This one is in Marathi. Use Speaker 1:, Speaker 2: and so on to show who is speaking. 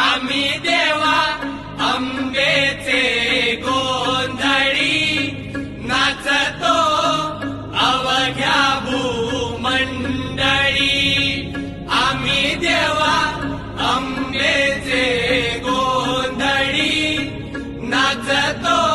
Speaker 1: आम्ही देवा आंबेचे गोंधळी नाचतो अवघ्या भूमंडळी. आम्ही देवा अंबेचे गोंधळी नाचतो